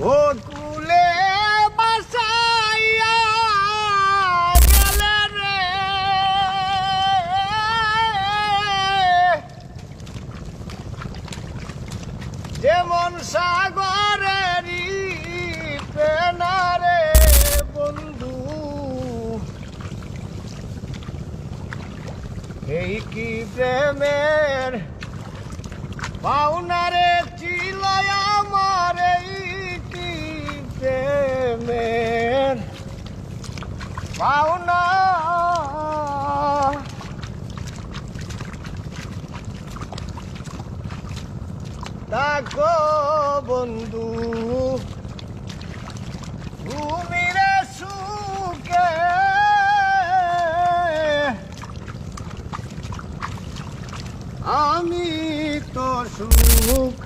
ও বাসাইয়া গেলে যেমন সাগরেরই পেনারে বন্ধু এই কি প্রেমের পাওনারে পাওনা। দেখো বন্ধু তুমি রে সুখে। আমি তো সুখ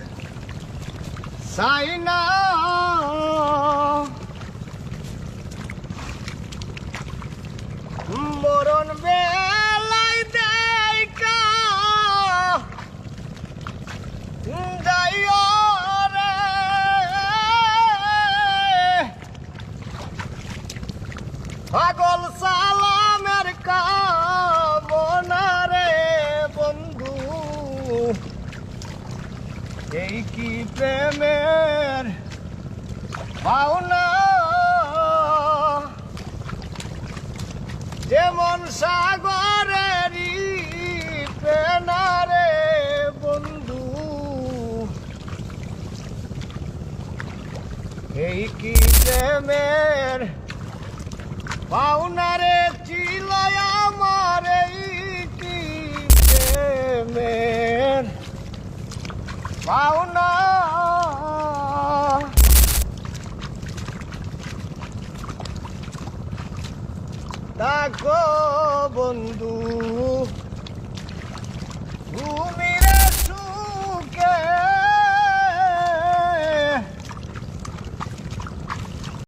চাই বেলাই দেখা। পাগল সালামের কামনা রে বন্ধু এই কি প্রেমের পাওনা যেমন সাগরেরই পেনারে বন্ধু। এই কি প্রেমের পাওনারে ছিল আমার এই কি পাওনা দেখো বন্ধু।